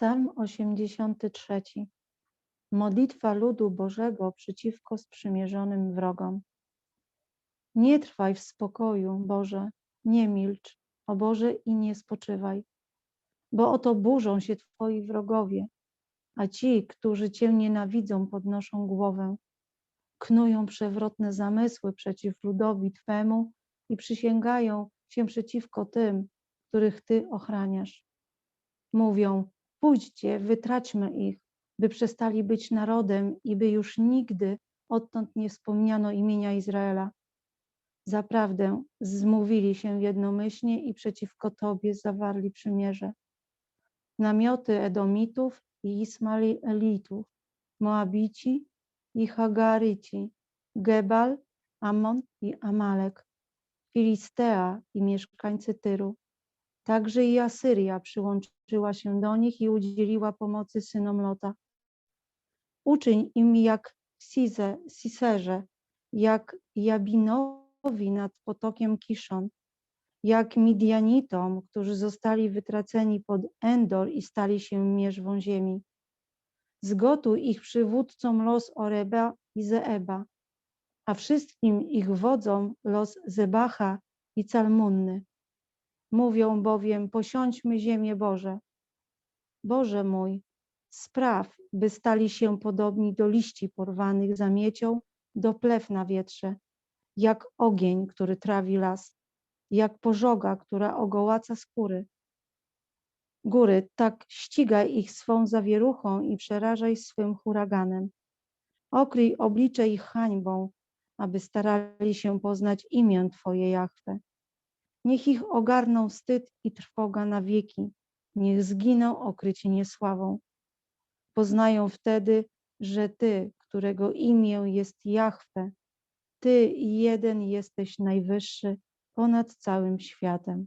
Psalm 83. Modlitwa ludu Bożego przeciwko sprzymierzonym wrogom. Nie trwaj w spokoju, Boże, nie milcz, o Boże, i nie spoczywaj, bo oto burzą się Twoi wrogowie, a ci, którzy Cię nienawidzą, podnoszą głowę. Knują przewrotne zamysły przeciw ludowi Twemu i przysięgają się przeciwko tym, których Ty ochraniasz. Mówią, pójdźcie, wytraćmy ich, by przestali być narodem i by już nigdy odtąd nie wspomniano imienia Izraela. Zaprawdę zmówili się jednomyślnie i przeciwko Tobie zawarli przymierze. Namioty Edomitów i Ismaelitów, Moabici i Hagaryci, Gebal, Amon i Amalek, Filistea i mieszkańcy Tyru. Także i Asyria przyłączyła się do nich i udzieliła pomocy synom Lota. Uczyń im jak Size, Siserze, jak Jabinowi nad potokiem Kiszon, jak Midianitom, którzy zostali wytraceni pod Endor i stali się mierzwą ziemi. Zgotuj ich przywódcom los Oreba i Zeeba, a wszystkim ich wodzom los Zebacha i Calmunny. Mówią bowiem, posiądźmy ziemię Boże. Boże mój, spraw, by stali się podobni do liści porwanych zamiecią, do plew na wietrze, jak ogień, który trawi las, jak pożoga, która ogołaca skóry. Góry, tak ścigaj ich swą zawieruchą i przerażaj swym huraganem. Okryj oblicze ich hańbą, aby starali się poznać imię Twoje, Jahwe. Niech ich ogarną wstyd i trwoga na wieki, niech zginą okryci niesławą. Poznają wtedy, że Ty, którego imię jest Jahwe, Ty jeden jesteś najwyższy ponad całym światem.